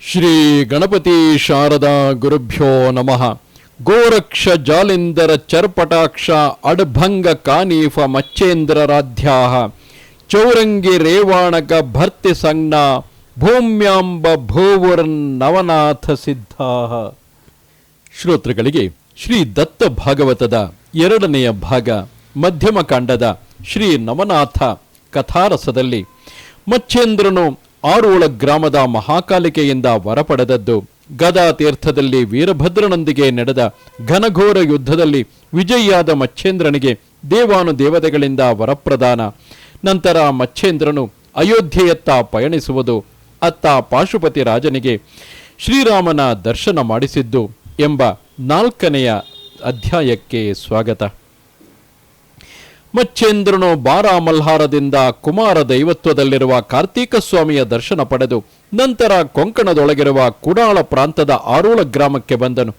ಶ್ರೀ ಗಣಪತಿ ಶಾರದಾ ಗುರುಭ್ಯೋ ನಮಃ. ಗೋರಕ್ಷ ಜಾಲಿಂದರ ಚರ್ಪಟಾಕ್ಷ ಅಡ್ಭಂಗ ಕಾನೀಫ ಮಚ್ಚೇಂದ್ರರಾಧ್ಯಾಹ ಚೌರಂಗಿ ರೇವಾಣಕ ಭರ್ತಿ ಸಂಜ್ಞ ಭೂಮ್ಯಾಂಬ ಭೂವುರ್ನವನಾಥ ಸಿದ್ಧಾಹ. ಶ್ರೋತೃಗಳಿಗೆ ಶ್ರೀ ದತ್ತ ಭಾಗವತದ ಎರಡನೆಯ ಭಾಗ, ಮಧ್ಯಮ ಕಾಂಡದ ಶ್ರೀ ನವನಾಥ ಕಥಾರಸದಲ್ಲಿ ಮಚ್ಚೇಂದ್ರನು ಆರೋಳ ಗ್ರಾಮದ ಮಹಾಕಾಲಿಕೆಯಿಂದ ವರಪಡೆದದ್ದು. ಗದಾ ತೀರ್ಥದಲ್ಲಿ ವೀರಭದ್ರನೊಂದಿಗೆ ನಡೆದ ಘನಘೋರ ಯುದ್ಧದಲ್ಲಿ ವಿಜಯಿಯಾದ ಮಚ್ಚೇಂದ್ರನಿಗೆ ದೇವಾನು ದೇವತೆಗಳಿಂದ ವರಪ್ರದಾನ. ನಂತರ ಮಚ್ಚೇಂದ್ರನು ಅಯೋಧ್ಯೆಯತ್ತ ಪಯಣಿಸುವುದು. ಅತ್ತ ಪಾಶುಪತಿ ರಾಜನಿಗೆ ಶ್ರೀರಾಮನ ದರ್ಶನ ಮಾಡಿಸಿದ್ದು ಎಂಬ ನಾಲ್ಕನೆಯ ಅಧ್ಯಾಯಕ್ಕೆ ಸ್ವಾಗತ. ಮಚ್ಚೇಂದ್ರನು ಬಾರಾಮಲ್ಹಾರದಿಂದ ಕುಮಾರ ದೈವತ್ವದಲ್ಲಿರುವ ಕಾರ್ತೀಕ ಸ್ವಾಮಿಯ ದರ್ಶನ ಪಡೆದು ನಂತರ ಕೊಂಕಣದೊಳಗಿರುವ ಕುಡಾಳ ಪ್ರಾಂತದ ಆರೋಳ ಗ್ರಾಮಕ್ಕೆ ಬಂದನು.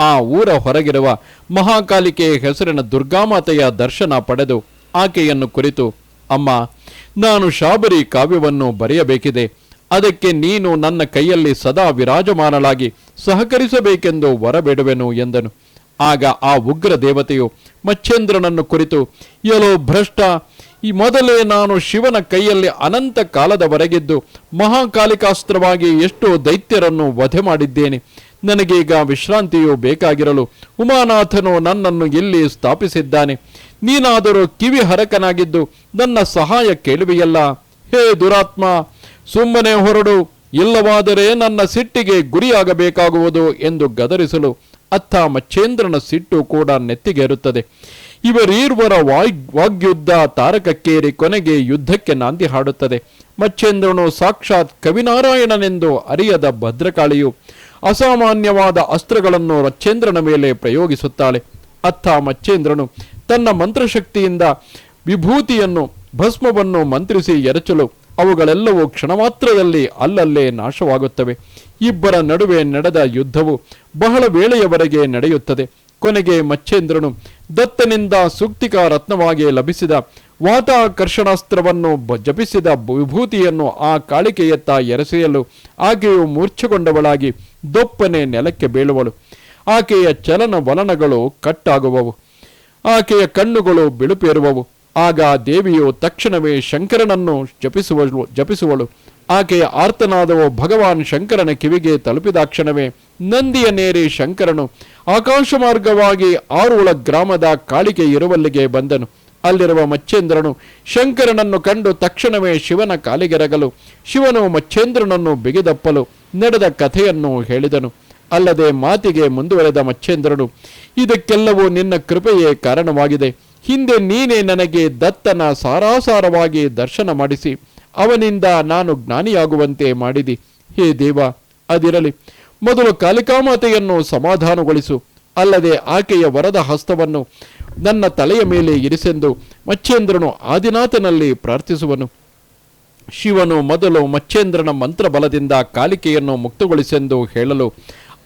ಆ ಊರ ಹೊರಗಿರುವ ಮಹಾಕಾಲಿಕೆ ಹೆಸರಿನ ದುರ್ಗಾಮಾತೆಯ ದರ್ಶನ ಪಡೆದು ಆಕೆಯನ್ನು ಕುರಿತು, ಅಮ್ಮ, ನಾನು ಶಾಬರಿ ಕಾವ್ಯವನ್ನು ಬರೆಯಬೇಕಿದೆ. ಅದಕ್ಕೆ ನೀನು ನನ್ನ ಕೈಯಲ್ಲಿ ಸದಾ ವಿರಾಜಮಾನಳಾಗಿ ಸಹಕರಿಸಬೇಕೆಂದು ಹೊರಬೇಡುವೆನು ಎಂದನು. ಆಗ ಆ ಉಗ್ರ ದೇವತೆಯು ಮಚ್ಚೇಂದ್ರನನ್ನು ಕುರಿತು ಎಲೋ ಭ್ರಷ್ಟ, ಈ ಮೊದಲೇ ನಾನು ಶಿವನ ಕೈಯಲ್ಲಿ ಅನಂತ ಕಾಲದವರೆಗಿದ್ದು ಮಹಾಕಾಲಿಕಾಸ್ತ್ರವಾಗಿ ಎಷ್ಟೋ ದೈತ್ಯರನ್ನು ವಧೆ ಮಾಡಿದ್ದೇನೆ. ನನಗೀಗ ವಿಶ್ರಾಂತಿಯು ಬೇಕಾಗಿರಲು ಉಮಾನಾಥನು ನನ್ನನ್ನು ಇಲ್ಲಿ ಸ್ಥಾಪಿಸಿದ್ದಾನೆ. ನೀನಾದರೂ ಕಿವಿ ಹರಕನಾಗಿದ್ದು ನನ್ನ ಸಹಾಯ ಕೇಳುವೆಯಲ್ಲ. ಹೇ ದುರಾತ್ಮ, ಸುಮ್ಮನೆ ಹೊರಡು, ಇಲ್ಲವಾದರೆ ನನ್ನ ಸಿಟ್ಟಿಗೆ ಗುರಿಯಾಗಬೇಕಾಗುವುದು ಎಂದು ಗದರಿಸಲು ಅತ್ತ ಮಚ್ಚೇಂದ್ರನ ಸಿಟ್ಟು ಕೂಡ ನೆತ್ತಿಗೇರುತ್ತದೆ. ಇವರೀರ್ವರ ವಾಯ್, ವಾಗ್ಯುದ್ಧ ತಾರಕಕ್ಕೇರಿ ಕೊನೆಗೆ ಯುದ್ಧಕ್ಕೆ ನಾಂದಿ ಹಾಡುತ್ತದೆ. ಮಚ್ಚೇಂದ್ರನು ಸಾಕ್ಷಾತ್ ಕವಿನಾರಾಯಣನೆಂದು ಅರಿಯದ ಭದ್ರಕಾಳಿಯು ಅಸಾಮಾನ್ಯವಾದ ಅಸ್ತ್ರಗಳನ್ನು ರಚೇಂದ್ರನ ಮೇಲೆ ಪ್ರಯೋಗಿಸುತ್ತಾಳೆ. ಅತ್ತ ಮಚ್ಚೇಂದ್ರನು ತನ್ನ ಮಂತ್ರಶಕ್ತಿಯಿಂದ ವಿಭೂತಿಯನ್ನು, ಭಸ್ಮವನ್ನು ಮಂತ್ರಿಸಿ ಎರಚಲು ಅವುಗಳೆಲ್ಲವೂ ಕ್ಷಣಮಾತ್ರದಲ್ಲಿ ಅಲ್ಲಲ್ಲೇ ನಾಶವಾಗುತ್ತವೆ. ಇಬ್ಬರ ನಡುವೆ ನಡೆದ ಯುದ್ಧವು ಬಹಳ ವೇಳೆಯವರೆಗೆ ನಡೆಯುತ್ತದೆ. ಕೊನೆಗೆ ಮಚ್ಚೇಂದ್ರನು ದತ್ತನಿಂದ ಸೂಕ್ತಿಕ ರತ್ನವಾಗಿ ಲಭಿಸಿದ ವಾತಾಕರ್ಷಣಾಸ್ತ್ರವನ್ನು ಜಪಿಸಿದ ವಿಭೂತಿಯನ್ನು ಆ ಕಾಳಿಕೆಯತ್ತ ಎರೆಸೆಯಲು ಆಕೆಯು ಮೂರ್ಛೆಗೊಂಡವಳಾಗಿ ದೊಪ್ಪನೆ ನೆಲಕ್ಕೆ ಬೀಳುವಳು. ಆಕೆಯ ಚಲನವಲನಗಳು ಕಟ್ಟಾಗುವವು. ಆಕೆಯ ಕಣ್ಣುಗಳು ಬಿಳುಪೇರುವವು. ಆಗ ದೇವಿಯು ತಕ್ಷಣವೇ ಶಂಕರನನ್ನು ಜಪಿಸುವಳು ಜಪಿಸುವಳು. ಆಕೆಯ ಆರ್ತನಾದವು ಭಗವಾನ್ ಶಂಕರನ ಕಿವಿಗೆ ತಲುಪಿದಾಕ್ಷಣವೇ ನಂದಿಯ ನೇರಿ ಶಂಕರನು ಆಕಾಶ ಮಾರ್ಗವಾಗಿ ಆರುಳ ಗ್ರಾಮದ ಕಾಳಿಕೆ ಇರುವಲ್ಲಿಗೆ ಬಂದನು. ಅಲ್ಲಿರುವ ಮಚ್ಚೇಂದ್ರನು ಶಂಕರನನ್ನು ಕಂಡು ತಕ್ಷಣವೇ ಶಿವನ ಕಾಲಿಗೆರಗಲು, ಶಿವನು ಮಚ್ಚೇಂದ್ರನನ್ನು ಬಿಗಿದಪ್ಪಲು ನಡೆದ ಕಥೆಯನ್ನು ಹೇಳಿದನು. ಅಲ್ಲದೆ ಮಾತಿಗೆ ಮುಂದುವರೆದ ಮಚ್ಚೇಂದ್ರನು, ಇದಕ್ಕೆಲ್ಲವೂ ನಿನ್ನ ಕೃಪೆಯೇ ಕಾರಣವಾಗಿದೆ. ಹಿಂದೆ ನೀನೇ ನನಗೆ ದತ್ತನ ಸಾರಾಸಾರವಾಗಿ ದರ್ಶನ ಮಾಡಿಸಿ. ಅವನಿಂದ ನಾನು ಜ್ಞಾನಿಯಾಗುವಂತೆ ಮಾಡಿದಿ. ಹೇ ದೇವ, ಅದಿರಲಿ. ಮೊದಲು ಕಾಲಿಕಾಮಾತೆಯನ್ನು ಸಮಾಧಾನಗೊಳಿಸು. ಅಲ್ಲದೆ ಆಕೆಯ ವರದ ಹಸ್ತವನ್ನು ನನ್ನ ತಲೆಯ ಮೇಲೆ ಇರಿಸೆಂದು ಮಚ್ಚೇಂದ್ರನು ಆದಿನಾಥನಲ್ಲಿ ಪ್ರಾರ್ಥಿಸುವನು. ಶಿವನು ಮೊದಲು ಮಚ್ಚೇಂದ್ರನ ಮಂತ್ರಬಲದಿಂದ ಕಾಲಿಕೆಯನ್ನು ಮುಕ್ತಗೊಳಿಸೆಂದು ಹೇಳಲು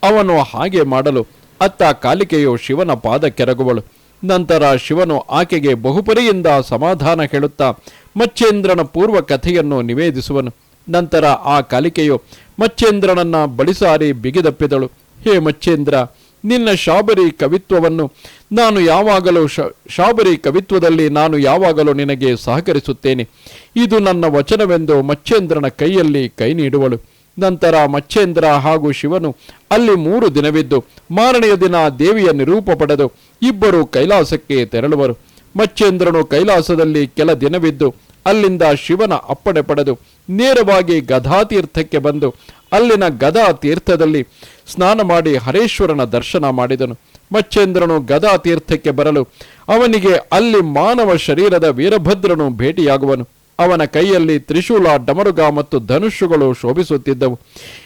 ಅವನು ಹಾಗೆ ಮಾಡಲು ಅತ್ತ ಕಾಲಿಕೆಯು ಶಿವನ ಪಾದ ಕೆರಗುವಳು ನಂತರ ಶಿವನು ಆಕೆಗೆ ಬಹುಪರಿಯಿಂದ ಸಮಾಧಾನ ಹೇಳುತ್ತಾ ಮಚ್ಚೇಂದ್ರನ ಪೂರ್ವ ಕಥೆಯನ್ನು ನಿವೇದಿಸುವನು. ನಂತರ ಆ ಕಲಿಕೆಯು ಮಚ್ಚೇಂದ್ರನನ್ನ ಬಳಿಸಾರಿ ಬಿಗಿದಪ್ಪಿದಳು. ಹೇ ಮಚ್ಚೇಂದ್ರ, ನಿನ್ನ ಶಾಬರಿ ಕವಿತ್ವವನ್ನು ನಾನು ಯಾವಾಗಲೂ ಶಾಬರಿ ಕವಿತ್ವದಲ್ಲಿ ನಾನು ಯಾವಾಗಲೂ ನಿನಗೆ ಸಹಕರಿಸುತ್ತೇನೆ. ಇದು ನನ್ನ ವಚನವೆಂದು ಮಚ್ಚೇಂದ್ರನ ಕೈಯಲ್ಲಿ ಕೈ ನೀಡುವಳು. ನಂತರ ಮಚ್ಚೇಂದ್ರ ಹಾಗೂ ಶಿವನು ಅಲ್ಲಿ ಮೂರು ದಿನವಿದ್ದು ಮಾರನೆಯ ದಿನ ದೇವಿಯ ನಿರೂಪ ಪಡೆದು ಇಬ್ಬರು ಕೈಲಾಸಕ್ಕೆ ತೆರಳುವರು. ಮಚ್ಚೇಂದ್ರನು ಕೈಲಾಸದಲ್ಲಿ ಕೆಲ ದಿನವಿದ್ದು ಅಲ್ಲಿಂದ ಶಿವನ ಅಪ್ಪಣೆ ಪಡೆದು ನೇರವಾಗಿ ಗದಾತೀರ್ಥಕ್ಕೆ ಬಂದು ಅಲ್ಲಿನ ಗದಾ ತೀರ್ಥದಲ್ಲಿ ಸ್ನಾನ ಮಾಡಿ ಹರೇಶ್ವರನ ದರ್ಶನ ಮಾಡಿದನು. ಮಚ್ಚೇಂದ್ರನು ಗದಾ ತೀರ್ಥಕ್ಕೆ ಬರಲು ಅವನಿಗೆ ಅಲ್ಲಿ ಮಾನವ ಶರೀರದ ವೀರಭದ್ರನು ಭೇಟಿಯಾಗುವನು. ಅವನ ಕೈಯಲ್ಲಿ ತ್ರಿಶೂಲ, ಡಮರುಗ ಮತ್ತು ಧನುಷುಗಳು ಶೋಭಿಸುತ್ತಿದ್ದವು.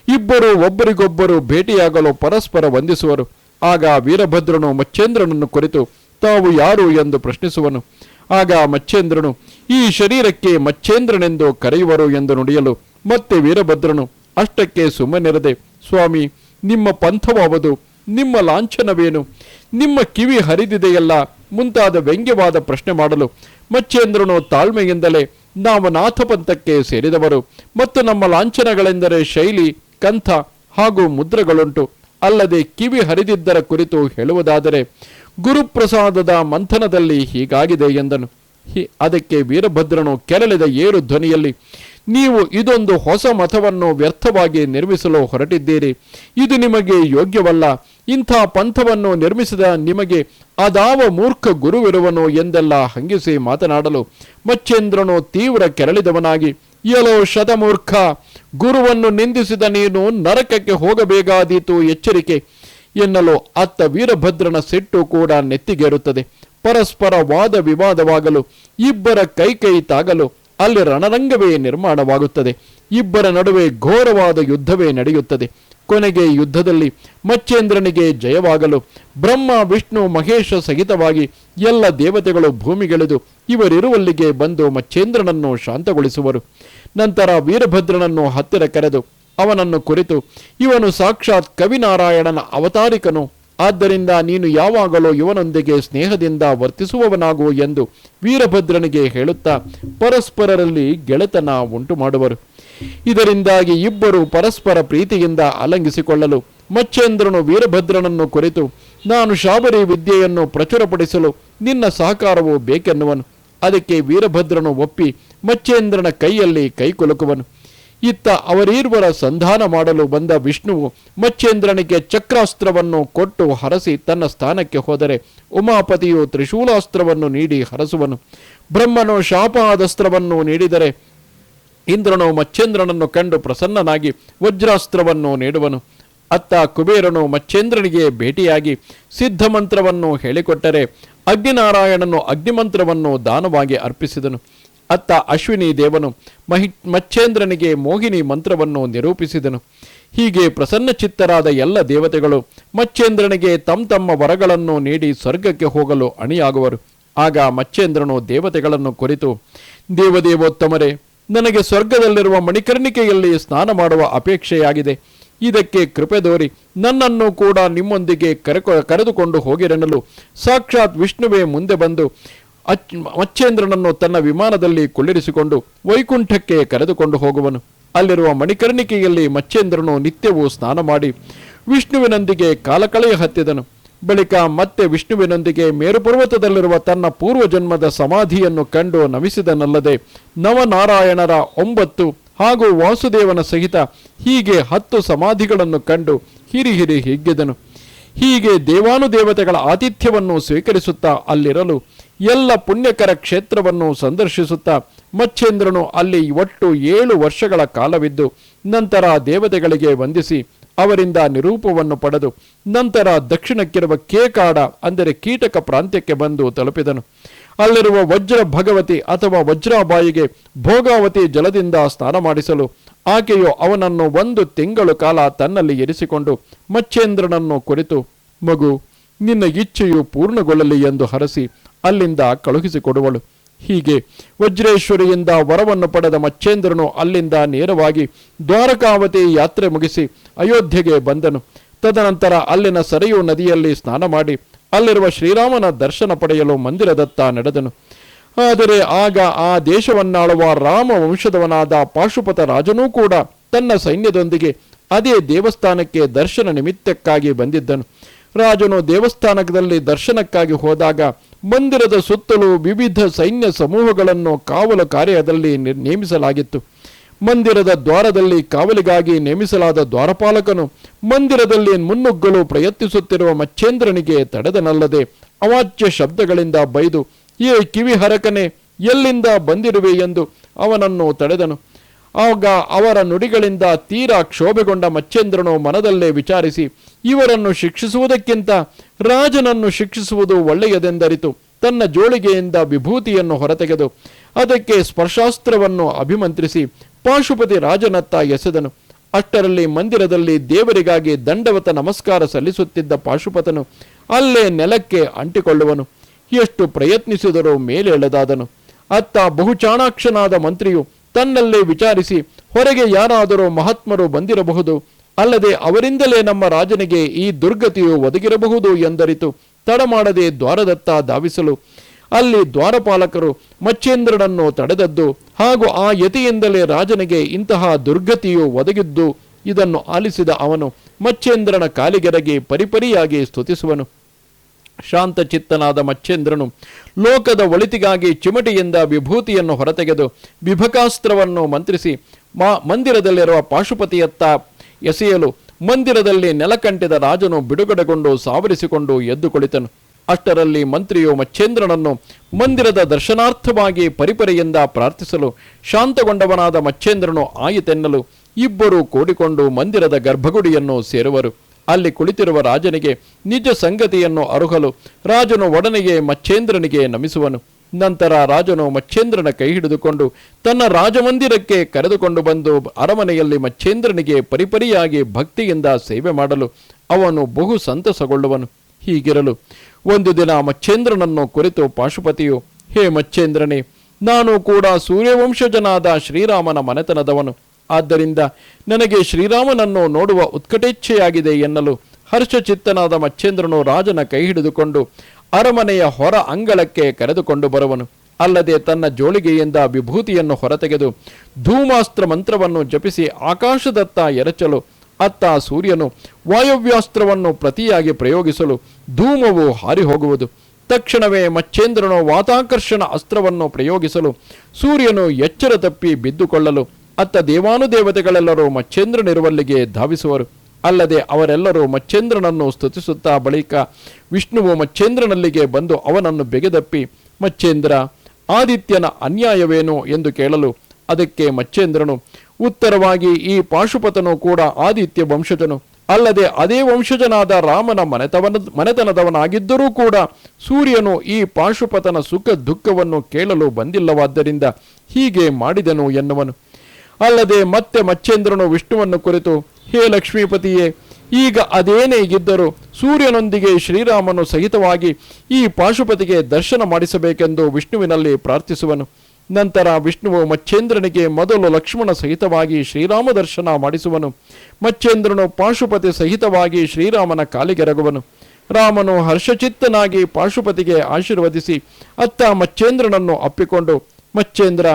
ಇಬ್ಬರು ಒಬ್ಬರಿಗೊಬ್ಬರು ಭೇಟಿಯಾಗಲು ಪರಸ್ಪರ ವಂದಿಸುವರು. ಆಗ ವೀರಭದ್ರನು ಮಚ್ಚೇಂದ್ರನನ್ನು ಕುರಿತು, ತಾವು ಯಾರು? ಎಂದು ಪ್ರಶ್ನಿಸುವನು. ಆಗ ಮಚ್ಚೇಂದ್ರನು, ಈ ಶರೀರಕ್ಕೆ ಮಚ್ಚೇಂದ್ರನೆಂದು ಕರೆಯುವರು ಎಂದು ನುಡಿಯಲು ಮತ್ತೆ ವೀರಭದ್ರನು, ಅಷ್ಟಕ್ಕೆ ಸುಮ್ಮನಿರದೆ, ಸ್ವಾಮಿ, ನಿಮ್ಮ ಪಂಥವಾವದು ನಿಮ್ಮ ಲಾಂಛನವೇನು? ನಿಮ್ಮ ಕಿವಿ ಹರಿದಿದೆಯಲ್ಲ? ಮುಂತಾದ ವ್ಯಂಗ್ಯವಾದ ಪ್ರಶ್ನೆ ಮಾಡಲು ಮಚ್ಚೇಂದ್ರನು ತಾಳ್ಮೆಯಿಂದಲೇ ನಾವು ನಾಥಪಂಥಕ್ಕೆ ಸೇರಿದವರು ಮತ್ತು ನಮ್ಮ ಲಾಂಛನಗಳೆಂದರೆ ಶೈಲಿ, ಕಂಥ ಹಾಗೂ ಮುದ್ರೆಗಳುಂಟು. ಅಲ್ಲದೆ ಕಿವಿ ಹರಿದಿದ್ದರ ಕುರಿತು ಹೇಳುವುದಾದರೆ ಗುರುಪ್ರಸಾದದ ಮಂಥನದಲ್ಲಿ ಹೀಗಾಗಿದೆ ಎಂದನು. ಅದಕ್ಕೆ ವೀರಭದ್ರನು ಕೆರಳಿದ ಏರು ಧ್ವನಿಯಲ್ಲಿ, ನೀವು ಇದೊಂದು ಹೊಸ ಮತವನ್ನು ವ್ಯರ್ಥವಾಗಿ ನಿರ್ಮಿಸಲು ಹೊರಟಿದ್ದೀರಿ. ಇದು ನಿಮಗೆ ಯೋಗ್ಯವಲ್ಲ. ಇಂಥ ಪಂಥವನ್ನು ನಿರ್ಮಿಸಿದ ನಿಮಗೆ ಅದಾವ ಮೂರ್ಖ ಗುರುವಿರುವನು ಎಂದೆಲ್ಲ ಹಂಗಿಸಿ ಮಾತನಾಡಲು ಮಚ್ಚೇಂದ್ರನು ತೀವ್ರ ಕೆರಳಿದವನಾಗಿ, ಎಲೋ ಶತಮೂರ್ಖ, ಗುರುವನ್ನು ನಿಂದಿಸಿದ ನೀನು ನರಕಕ್ಕೆ ಹೋಗಬೇಕಾದೀತು ಎಚ್ಚರಿಕೆ. ಎನ್ನಲು ಅತ್ತ ವೀರಭದ್ರನ ಸಿಟ್ಟು ಕೂಡ ನೆತ್ತಿಗೇರುತ್ತದೆ. ಪರಸ್ಪರ ವಾದ ವಿವಾದವಾಗಲು, ಇಬ್ಬರ ಕೈ ಕೈ ತಾಗಲು ಅಲ್ಲಿ ರಣರಂಗವೇ ನಿರ್ಮಾಣವಾಗುತ್ತದೆ. ಇಬ್ಬರ ನಡುವೆ ಘೋರವಾದ ಯುದ್ಧವೇ ನಡೆಯುತ್ತದೆ. ಕೊನೆಗೆ ಯುದ್ಧದಲ್ಲಿ ಮಚ್ಚೇಂದ್ರನಿಗೆ ಜಯವಾಗಲು ಬ್ರಹ್ಮ, ವಿಷ್ಣು, ಮಹೇಶ ಸಹಿತವಾಗಿ ಎಲ್ಲ ದೇವತೆಗಳು ಭೂಮಿಗೆಳೆದು ಇವರಿರುವಲ್ಲಿಗೆ ಬಂದು ಮಚ್ಚೇಂದ್ರನನ್ನು ಶಾಂತಗೊಳಿಸುವರು. ನಂತರ ವೀರಭದ್ರನನ್ನು ಹತ್ತಿರ ಕರೆದು ಅವನನ್ನು ಕುರಿತು, ಇವನು ಸಾಕ್ಷಾತ್ ಕವಿನಾರಾಯಣನ ಅವತಾರಿಕನು. ಆದ್ದರಿಂದ ನೀನು ಯಾವಾಗಲೂ ಇವನೊಂದಿಗೆ ಸ್ನೇಹದಿಂದ ವರ್ತಿಸುವವನಾಗು ಎಂದು ವೀರಭದ್ರನಿಗೆ ಹೇಳುತ್ತಾ ಪರಸ್ಪರರಲ್ಲಿ ಗೆಳೆತನ ಉಂಟು ಮಾಡುವರು ಇದರಿಂದಾಗಿ ಇಬ್ಬರು ಪರಸ್ಪರ ಪ್ರೀತಿಯಿಂದ ಅಲಂಗಿಸಿಕೊಳ್ಳಲು ಮಚ್ಚೇಂದ್ರನು ವೀರಭದ್ರನನ್ನು ಕುರಿತು, ನಾನು ಶಾಬರಿ ವಿದ್ಯೆಯನ್ನು ಪ್ರಚುರಪಡಿಸಲು ನಿನ್ನ ಸಹಕಾರವು ಬೇಕೆನ್ನುವನು. ಅದಕ್ಕೆ ವೀರಭದ್ರನು ಒಪ್ಪಿ ಮಚ್ಚೇಂದ್ರನ ಕೈಯಲ್ಲಿ ಕೈ ಕುಲುಕುವನು. ಇತ್ತ ಅವರೀರ್ವರ ಸಂಧಾನ ಮಾಡಲು ಬಂದ ವಿಷ್ಣುವು ಮಚ್ಚೇಂದ್ರನಿಗೆ ಚಕ್ರಾಸ್ತ್ರವನ್ನು ಕೊಟ್ಟು ಹರಸಿ ತನ್ನ ಸ್ಥಾನಕ್ಕೆ ಹೋದರೆ ಉಮಾಪತಿಯು ತ್ರಿಶೂಲಾಸ್ತ್ರವನ್ನು ನೀಡಿ ಹರಸುವನು. ಬ್ರಹ್ಮನು ಶಾಪಾದಸ್ತ್ರವನ್ನು ನೀಡಿದರೆ ಇಂದ್ರನು ಮಚ್ಚೇಂದ್ರನನ್ನು ಕಂಡು ಪ್ರಸನ್ನನಾಗಿ ವಜ್ರಾಸ್ತ್ರವನ್ನು ನೀಡುವನು. ಅತ್ತ ಕುಬೇರನು ಮಚ್ಚೇಂದ್ರನಿಗೆ ಭೇಟಿಯಾಗಿ ಸಿದ್ಧಮಂತ್ರವನ್ನು ಹೇಳಿಕೊಟ್ಟರೆ ಅಗ್ನಿನಾರಾಯಣನು ಅಗ್ನಿಮಂತ್ರವನ್ನು ದಾನವಾಗಿ ಅರ್ಪಿಸಿದನು. ಅತ್ತ ಅಶ್ವಿನಿ ದೇವನು ಮಹಿ ಮಚ್ಚೇಂದ್ರನಿಗೆ ಮೋಹಿನಿ ಮಂತ್ರವನ್ನು ನಿರೂಪಿಸಿದನು. ಹೀಗೆ ಪ್ರಸನ್ನಚಿತ್ತರಾದ ಎಲ್ಲ ದೇವತೆಗಳು ಮಚ್ಚೇಂದ್ರನಿಗೆ ತಮ್ಮ ತಮ್ಮ ವರಗಳನ್ನು ನೀಡಿ ಸ್ವರ್ಗಕ್ಕೆ ಹೋಗಲು ಅಣಿಯಾಗುವರು. ಆಗ ಮಚ್ಚೇಂದ್ರನು ದೇವತೆಗಳನ್ನು ಕುರಿತು, ದೇವದೇವೋತ್ತಮರೇ ನನಗೆ ಸ್ವರ್ಗದಲ್ಲಿರುವ ಮಣಿಕರ್ಣಿಕೆಯಲ್ಲಿ ಸ್ನಾನ ಮಾಡುವ ಅಪೇಕ್ಷೆಯಾಗಿದೆ. ಇದಕ್ಕೆ ಕೃಪೆ ದೋರಿ. ನನ್ನನ್ನು ಕೂಡ ನಿಮ್ಮೊಂದಿಗೆ ಕರೆಕೊ, ಕರೆದುಕೊಂಡು ಹೋಗಿರೆನ್ನಲು ಸಾಕ್ಷಾತ್ ವಿಷ್ಣುವೇ ಮುಂದೆ ಬಂದು ಅಚ್, ಮಚ್ಚೇಂದ್ರನನ್ನು ತನ್ನ ವಿಮಾನದಲ್ಲಿ ಕುಳ್ಳಿರಿಸಿಕೊಂಡು ವೈಕುಂಠಕ್ಕೆ ಕರೆದುಕೊಂಡು ಹೋಗುವನು. ಅಲ್ಲಿರುವ ಮಣಿಕರ್ಣಿಕೆಯಲ್ಲಿ ಮಚ್ಚೇಂದ್ರನು ನಿತ್ಯವೂ ಸ್ನಾನ ಮಾಡಿ ವಿಷ್ಣುವಿನೊಂದಿಗೆ ಕಾಲಕಳೆಯ ಹತ್ತಿದನು. ಬಳಿಕ ಮತ್ತೆ ವಿಷ್ಣುವಿನೊಂದಿಗೆ ಮೇರುಪರ್ವತದಲ್ಲಿರುವ ತನ್ನ ಪೂರ್ವಜನ್ಮದ ಸಮಾಧಿಯನ್ನು ಕಂಡು ನಮಿಸಿದನಲ್ಲದೆ ನವನಾರಾಯಣರ ಒಂಬತ್ತು ಹಾಗೂ ವಾಸುದೇವನ ಸಹಿತ ಹೀಗೆ ಹತ್ತು ಸಮಾಧಿಗಳನ್ನು ಕಂಡು ಹಿರಿ ಹಿರಿ ಹಿಗ್ಗಿದನು. ಹೀಗೆ ದೇವಾನುದೇವತೆಗಳ ಆತಿಥ್ಯವನ್ನು ಸ್ವೀಕರಿಸುತ್ತಾ ಅಲ್ಲಿರಲು ಎಲ್ಲ ಪುಣ್ಯಕರ ಕ್ಷೇತ್ರವನ್ನು ಸಂದರ್ಶಿಸುತ್ತಾ ಮಚ್ಚೇಂದ್ರನು ಅಲ್ಲಿ ಒಟ್ಟು ಏಳು ವರ್ಷಗಳ ಕಾಲವಿದ್ದು ನಂತರ ದೇವತೆಗಳಿಗೆ ವಂದಿಸಿ ಅವರಿಂದ ನಿರೂಪವನ್ನು ಪಡೆದು ನಂತರ ದಕ್ಷಿಣಕ್ಕಿರುವ ಕೇಕಾಡ, ಅಂದರೆ ಕೀಟಕ ಪ್ರಾಂತ್ಯಕ್ಕೆ ಬಂದು ತಲುಪಿದನು. ಅಲ್ಲಿರುವ ವಜ್ರ ಭಗವತಿ ಅಥವಾ ವಜ್ರಾಬಾಯಿಗೆ ಭೋಗಾವತಿ ಜಲದಿಂದ ಸ್ನಾನ ಮಾಡಿಸಲು ಆಕೆಯು ಅವನನ್ನು ಒಂದು ತಿಂಗಳು ಕಾಲ ತನ್ನಲ್ಲಿ ಇರಿಸಿಕೊಂಡು ಮಚ್ಚೇಂದ್ರನನ್ನು ಕುರಿತು, ಮಗು, ನಿನ್ನ ಇಚ್ಛೆಯು ಪೂರ್ಣಗೊಳ್ಳಲಿ ಎಂದು ಹರಸಿ ಅಲ್ಲಿಂದ ಕಳುಹಿಸಿಕೊಡುವಳು. ಹೀಗೆ ವಜ್ರೇಶ್ವರಿಯಿಂದ ವರವನ್ನು ಪಡೆದ ಮಚ್ಚೇಂದ್ರನು ಅಲ್ಲಿಂದ ನೇರವಾಗಿ ದ್ವಾರಕಾವತಿ ಯಾತ್ರೆ ಮುಗಿಸಿ ಅಯೋಧ್ಯೆಗೆ ಬಂದನು. ತದನಂತರ ಅಲ್ಲಿನ ಸರಿಯು ನದಿಯಲ್ಲಿ ಸ್ನಾನ ಮಾಡಿ ಅಲ್ಲಿರುವ ಶ್ರೀರಾಮನ ದರ್ಶನ ಪಡೆಯಲು ಮಂದಿರದತ್ತ ನಡೆದನು. ಆದರೆ ಆಗ ಆ ದೇಶವನ್ನಾಳುವ ರಾಮ ವಂಶದವನಾದ ಪಾಶುಪತ ರಾಜನೂ ಕೂಡ ತನ್ನ ಸೈನ್ಯದೊಂದಿಗೆ ಅದೇ ದೇವಸ್ಥಾನಕ್ಕೆ ದರ್ಶನ ನಿಮಿತ್ತಕ್ಕಾಗಿ ಬಂದಿದ್ದನು. ರಾಜನು ದೇವಸ್ಥಾನದಲ್ಲಿ ದರ್ಶನಕ್ಕಾಗಿ ಹೋದಾಗ ಮಂದಿರದ ಸುತ್ತಲೂ ವಿವಿಧ ಸೈನ್ಯ ಸಮೂಹಗಳನ್ನು ಕಾವಲು ಕಾರ್ಯದಲ್ಲಿ ನೇಮಿಸಲಾಗಿತ್ತು. ಮಂದಿರದ ದ್ವಾರದಲ್ಲಿ ಕಾವಲಿಗಾಗಿ ನೇಮಿಸಲಾದ ದ್ವಾರಪಾಲಕನು ಮಂದಿರದಲ್ಲಿ ಮುನ್ನುಗ್ಗಲು ಪ್ರಯತ್ನಿಸುತ್ತಿರುವ ಮಚ್ಚೇಂದ್ರನಿಗೆ ತಡೆದನಲ್ಲದೆ ಅವಾಚ್ಯ ಶಬ್ದಗಳಿಂದ ಬೈದು, ಏ ಕಿವಿ ಹರಕನೆ ಎಲ್ಲಿಂದ ಬಂದಿರುವೆ? ಎಂದು ಅವನನ್ನು ತಡೆದನು. ಆಗ ಅವರ ನುಡಿಗಳಿಂದ ತೀರಾ ಕ್ಷೋಭೆಗೊಂಡ ಮಚ್ಚೇಂದ್ರನು ಮನದಲ್ಲೇ ವಿಚಾರಿಸಿ, ಇವರನ್ನು ಶಿಕ್ಷಿಸುವುದಕ್ಕಿಂತ ರಾಜನನ್ನು ಶಿಕ್ಷಿಸುವುದು ಒಳ್ಳೆಯದೆಂದರಿತು. ತನ್ನ ಜೋಳಿಗೆಯಿಂದ ವಿಭೂತಿಯನ್ನು ಹೊರತೆಗೆದು, ಅದಕ್ಕೆ ಸ್ಪರ್ಶಾಸ್ತ್ರವನ್ನು ಅಭಿಮಂತ್ರಿಸಿ ಪಾಶುಪತಿ ರಾಜನತ್ತ ಎಸೆದನು. ಅಷ್ಟರಲ್ಲಿ ಮಂದಿರದಲ್ಲಿ ದೇವರಿಗಾಗಿ ದಂಡವತ ನಮಸ್ಕಾರ ಸಲ್ಲಿಸುತ್ತಿದ್ದ ಪಾಶುಪತನು ಅಲ್ಲೇ ನೆಲಕ್ಕೆ ಅಂಟಿಕೊಳ್ಳುವನು. ಎಷ್ಟು ಪ್ರಯತ್ನಿಸಿದರೂ ಮೇಲೆಳೆದಾದನು. ಅತ್ತ ಬಹುಚಾಣಾಕ್ಷನಾದ ಮಂತ್ರಿಯು ತನ್ನಲ್ಲೇ ವಿಚಾರಿಸಿ ಹೊರಗೆ ಯಾರಾದರೂ ಮಹಾತ್ಮರು ಬಂದಿರಬಹುದು, ಅಲ್ಲದೆ ಅವರಿಂದಲೇ ನಮ್ಮ ರಾಜನಿಗೆ ಈ ದುರ್ಗತಿಯು ಒದಗಿರಬಹುದು ಎಂದರಿತು ತಡಮಾಡದೆ ದ್ವಾರದತ್ತ ಧಾವಿಸಲು. ಅಲ್ಲಿ ದ್ವಾರಪಾಲಕರು ಮಚ್ಚೇಂದ್ರನನ್ನು ತಡೆದದ್ದು ಹಾಗೂ ಆ ಯತಿಯಿಂದಲೇ ರಾಜನಿಗೆ ಇಂತಹ ದುರ್ಗತಿಯು ಒದಗಿದ್ದು, ಇದನ್ನು ಆಲಿಸಿದ ಅವನು ಮಚ್ಚೇಂದ್ರನ ಕಾಲಿಗೆರಗಿ ಪರಿಪರಿಯಾಗಿ ಸ್ತುತಿಸುವನು. ಶಾಂತಚಿತ್ತನಾದ ಮಚ್ಚೇಂದ್ರನು ಲೋಕದ ಒಳಿತಿಗಾಗಿ ಚಿಮಟಿಯಿಂದ ವಿಭೂತಿಯನ್ನು ಹೊರತೆಗೆದು ವಿಭಕಾಸ್ತ್ರವನ್ನು ಮಂತ್ರಿಸಿ, ಮಾ, ಮಂದಿರದಲ್ಲಿರುವ ಪಾಶುಪತಿಯತ್ತ ಎಸೆಯಲು ಮಂದಿರದಲ್ಲಿ ನೆಲಕಂಟಿದ ರಾಜನು ಬಿಡುಗಡೆಗೊಂಡು ಸಾವರಿಸಿಕೊಂಡು ಎದ್ದು ಕುಳಿತನು. ಅಷ್ಟರಲ್ಲಿ ಮಂತ್ರಿಯು ಮಚ್ಚೇಂದ್ರನನ್ನು ಮಂದಿರದ ದರ್ಶನಾರ್ಥವಾಗಿ ಪರಿಪರಿಯಿಂದ ಪ್ರಾರ್ಥಿಸಲು ಶಾಂತಗೊಂಡವನಾದ ಮಚ್ಚೇಂದ್ರನು ಆಯಿತೆನ್ನಲು ಇಬ್ಬರು ಕೂಡಿಕೊಂಡು ಮಂದಿರದ ಗರ್ಭಗುಡಿಯನ್ನು ಸೇರುವರು. ಅಲ್ಲಿ ಕುಳಿತಿರುವ ರಾಜನಿಗೆ ನಿಜ ಸಂಗತಿಯನ್ನು ಅರುಹಲು ರಾಜನು ಒಡನೆಗೆ ಮಚ್ಚೇಂದ್ರನಿಗೆ ನಮಿಸುವನು. ನಂತರ ರಾಜನು ಮಚ್ಚೇಂದ್ರನ ಕೈ ಹಿಡಿದುಕೊಂಡು ತನ್ನ ರಾಜಮಂದಿರಕ್ಕೆ ಕರೆದುಕೊಂಡು ಬಂದು ಅರಮನೆಯಲ್ಲಿ ಮಚ್ಚೇಂದ್ರನಿಗೆ ಪರಿಪರಿಯಾಗಿ ಭಕ್ತಿಯಿಂದ ಸೇವೆ ಮಾಡಲು ಅವನು ಬಹು ಸಂತಸಗೊಳ್ಳುವನು. ಹೀಗಿರಲು ಒಂದು ದಿನ ಮಚ್ಚೇಂದ್ರನನ್ನು ಕುರಿತು ಪಾಶುಪತಿಯು, ಹೇ ಮಚ್ಚೇಂದ್ರನೇ, ನಾನು ಕೂಡ ಸೂರ್ಯವಂಶಜನಾದ ಶ್ರೀರಾಮನ ಮನೆತನದವನು. ಆದ್ದರಿಂದ ನನಗೆ ಶ್ರೀರಾಮನನ್ನು ನೋಡುವ ಉತ್ಕಟೇಚ್ಛೆಯಾಗಿದೆ ಎನ್ನಲು ಹರ್ಷಚಿತ್ತನಾದ ಮಚ್ಚೇಂದ್ರನು ರಾಜನ ಕೈ ಹಿಡಿದುಕೊಂಡು ಅರಮನೆಯ ಹೊರ ಅಂಗಳಕ್ಕೆ ಕರೆದುಕೊಂಡು ಬರುವನು. ಅಲ್ಲದೆ ತನ್ನ ಜೋಳಿಗೆಯಿಂದ ವಿಭೂತಿಯನ್ನು ಹೊರತೆಗೆದು ಧೂಮಾಸ್ತ್ರ ಮಂತ್ರವನ್ನು ಜಪಿಸಿ ಆಕಾಶದತ್ತ ಎರಚಲು ಅತ್ತ ಸೂರ್ಯನು ವಾಯವ್ಯಾಸ್ತ್ರವನ್ನು ಪ್ರತಿಯಾಗಿ ಪ್ರಯೋಗಿಸಲು ಧೂಮವು ಹಾರಿ ಹೋಗುವುದು ತಕ್ಷಣವೇ ಮಚ್ಚೇಂದ್ರನು ವಾತಾಕರ್ಷಣ ಅಸ್ತ್ರವನ್ನು ಪ್ರಯೋಗಿಸಲು ಸೂರ್ಯನು ಎಚ್ಚರ ತಪ್ಪಿ ಬಿದ್ದುಕೊಳ್ಳಲು ಅತ್ತ ದೇವಾನುದೇವತೆಗಳೆಲ್ಲರೂ ಮಚ್ಚೇಂದ್ರನಿರುವಲ್ಲಿಗೆ ಧಾವಿಸುವರು. ಅಲ್ಲದೆ ಅವರೆಲ್ಲರೂ ಮಚ್ಚೇಂದ್ರನನ್ನು ಸ್ತುತಿಸುತ್ತಾ ಬಳಿಕ ವಿಷ್ಣುವು ಮಚ್ಚೇಂದ್ರನಲ್ಲಿಗೆ ಬಂದು ಅವನನ್ನು ಬೆಗೆದಪ್ಪಿ, ಮಚ್ಚೇಂದ್ರ, ಆದಿತ್ಯನ ಅನ್ಯಾಯವೇನು? ಎಂದು ಕೇಳಲು ಅದಕ್ಕೆ ಮಚ್ಚೇಂದ್ರನು, ಉತ್ತರವಾಗಿ ಈ ಪಾಶುಪತನು ಕೂಡ ಆದಿತ್ಯ ವಂಶಜನು. ಅಲ್ಲದೆ ಅದೇ ವಂಶಜನಾದ ರಾಮನ ಮನೆತವನ, ಮನೆತನದವನಾಗಿದ್ದರೂ ಕೂಡ ಸೂರ್ಯನು ಈ ಪಾಶುಪತನ ಸುಖ ದುಃಖವನ್ನು ಕೇಳಲು ಬಂದಿಲ್ಲವಾದ್ದರಿಂದ ಹೀಗೆ ಮಾಡಿದನು ಎನ್ನುವನು. ಅಲ್ಲದೆ ಮತ್ತೆ ಮಚ್ಚೇಂದ್ರನು ವಿಷ್ಣುವನ್ನು ಕುರಿತು, ಹೇ ಲಕ್ಷ್ಮೀಪತಿಯೇ, ಈಗ ಅದೇನೇ ಇದ್ದರೂ ಸೂರ್ಯನೊಂದಿಗೆ ಶ್ರೀರಾಮನು ಸಹಿತವಾಗಿ ಈ ಪಾಶುಪತಿಗೆ ದರ್ಶನ ಮಾಡಿಸಬೇಕೆಂದು ವಿಷ್ಣುವಿನಲ್ಲಿ ಪ್ರಾರ್ಥಿಸುವನು. ನಂತರ ವಿಷ್ಣುವು ಮಚ್ಚೇಂದ್ರನಿಗೆ ಮೊದಲು ಲಕ್ಷ್ಮಣ ಸಹಿತವಾಗಿ ಶ್ರೀರಾಮ ದರ್ಶನ ಮಾಡಿಸುವನು. ಮಚ್ಚೇಂದ್ರನು ಪಾಶುಪತಿ ಸಹಿತವಾಗಿ ಶ್ರೀರಾಮನ ಕಾಲಿಗೆರಗುವನು. ರಾಮನು ಹರ್ಷಚಿತ್ತನಾಗಿ ಪಾಶುಪತಿಗೆ ಆಶೀರ್ವದಿಸಿ ಅತ್ತ ಮಚ್ಚೇಂದ್ರನನ್ನು ಅಪ್ಪಿಕೊಂಡು, ಮಚ್ಚೇಂದ್ರ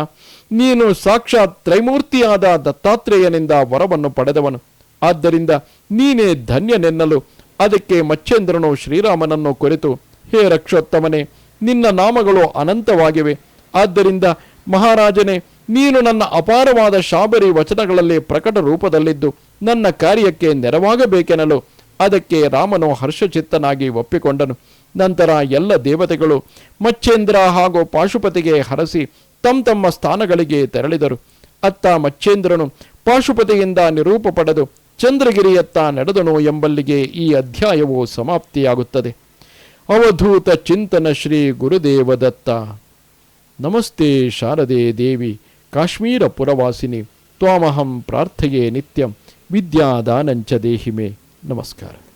ನೀನು ಸಾಕ್ಷಾತ್ ತ್ರೈಮೂರ್ತಿಯಾದ ದತ್ತಾತ್ರೇಯನಿಂದ ವರವನ್ನು ಪಡೆದವನು. ಆದ್ದರಿಂದ ನೀನೇ ಧನ್ಯನೆನ್ನಲು. ಅದಕ್ಕೆ ಮಚ್ಚೇಂದ್ರನು ಶ್ರೀರಾಮನನ್ನು ಕುರಿತು, ಹೇ ರಕ್ಷೋತ್ತಮನೇ, ನಿನ್ನ ನಾಮಗಳು ಅನಂತವಾಗಿವೆ. ಆದ್ದರಿಂದ ಮಹಾರಾಜನೇ, ನೀನು ನನ್ನ ಅಪಾರವಾದ ಶಾಬರಿ ವಚನಗಳಲ್ಲಿ ಪ್ರಕಟ ರೂಪದಲ್ಲಿದ್ದು, ನನ್ನ ಕಾರ್ಯಕ್ಕೆ ನೆರವಾಗಬೇಕೆನ್ನಲು. ಅದಕ್ಕೆ ರಾಮನು ಹರ್ಷಚಿತ್ತನಾಗಿ ಒಪ್ಪಿಕೊಂಡನು. ನಂತರ ಎಲ್ಲ ದೇವತೆಗಳು ಮಚ್ಚೇಂದ್ರ ಹಾಗೂ ಪಾಶುಪತಿಗೆ ಹರಸಿ ತಮ್ಮ ತಮ್ಮ ಸ್ಥಾನಗಳಿಗೆ ತೆರಳಿದರು. ಅತ್ತ ಮಚ್ಚೇಂದ್ರನು ಪಾಶುಪತಿಯಿಂದ ನಿರೂಪ ಪಡೆದು ಚಂದ್ರಗಿರಿಯತ್ತ ನಡೆದನು ಎಂಬಲ್ಲಿಗೆ ಈ ಅಧ್ಯಾಯವು ಸಮಾಪ್ತಿಯಾಗುತ್ತದೆ. ಅವಧೂತ ಚಿಂತನ ಶ್ರೀ ಗುರುದೇವದತ್ತ. ನಮಸ್ತೆ ಶಾರದೆ ದೇವಿ, ಕಾಶ್ಮೀರ ಪುರವಾಸಿನಿ, ತ್ವಾಮಹಂ ಪ್ರಾರ್ಥೆಯೇ ನಿತ್ಯಂ, ವಿದ್ಯಾದಾನಂಚ ದೇಹಿಮೆ. ನಮಸ್ಕಾರ.